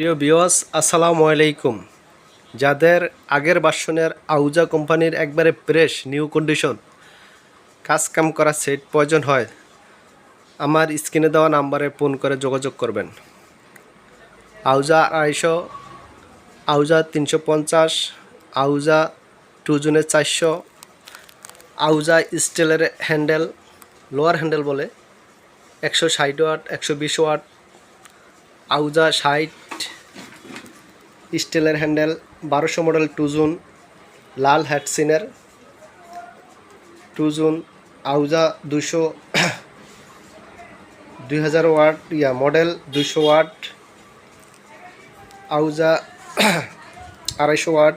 প্রিয় বিওয়াস আসসালামু আলাইকুম। যাদের আগের বাসনের আউজা কোম্পানির একবারে ফ্রেশ নিউ কন্ডিশন কাজ কাম করা সেট প্রয়োজন হয়, আমার স্ক্রিনে দেওয়া নাম্বারে ফোন করে যোগাযোগ করবেন। আউজা আড়াইশো আউজা তিনশো পঞ্চাশ আউজা টু জুনের চারশো আউজা স্টিলের হ্যান্ডেল লোয়ার হ্যান্ডেল বলে, একশো ষাট ওয়াট, একশো বিশ ওয়াট আউজা ষাট স্টিলের হ্যান্ডেল, বারোশো মডেল টু টুজুন, লাল হ্যাটসিনের টুজুন, আউজা দুশো দুই হাজার ওয়াট, ইয়া, মডেল দুশো ওয়াট, আউজা আড়াইশো ওয়াট,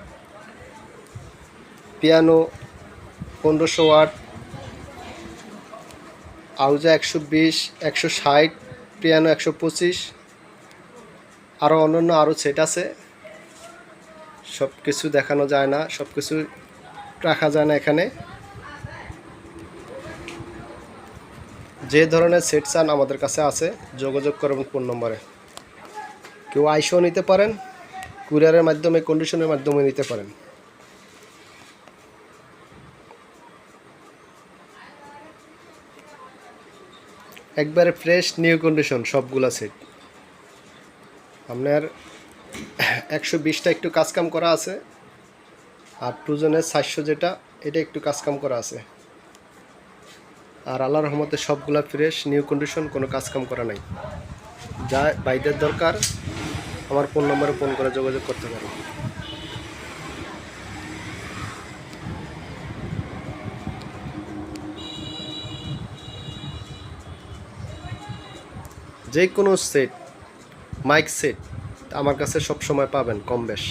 পিয়ানো পনেরোশো ওয়াট, আউজা একশো বিশ, একশো ষাট, পিয়ানো একশো পঁচিশ, আরও অন্যান্য আরও সেট আছে। সব কিছু দেখানো যায় না সব কিছু রাখা যায় না এখানে। যে ধরনের সেট চান আমাদের কাছে আছে, যোগাযোগ করবেন ফোন নম্বরে। কেউ আইসও নিতে পারেন কুরিয়ারের মাধ্যমে কন্ডিশনের মাধ্যমে নিতে পারেন। একবারে ফ্রেশ নিউ কন্ডিশন সবগুলা সেট আপনার একশো বিশটা একটু কাজকাম করা আছে। আর টুজনের সাতশো যেটা, এটা একটু কাজকাম করা আছে। আর আল্লাহ রহমতে সবগুলা ফ্রেশ, নিউ কন্ডিশন, কোনো কাজকাম করা নাই। যা বাইদের দরকার, আমার ফোন নম্বরে ফোন করে যোগাযোগ করতে পারো। যে কোনো সেট মাইক সেট আমার কাছে সব সময় পাবেন কম বেশ।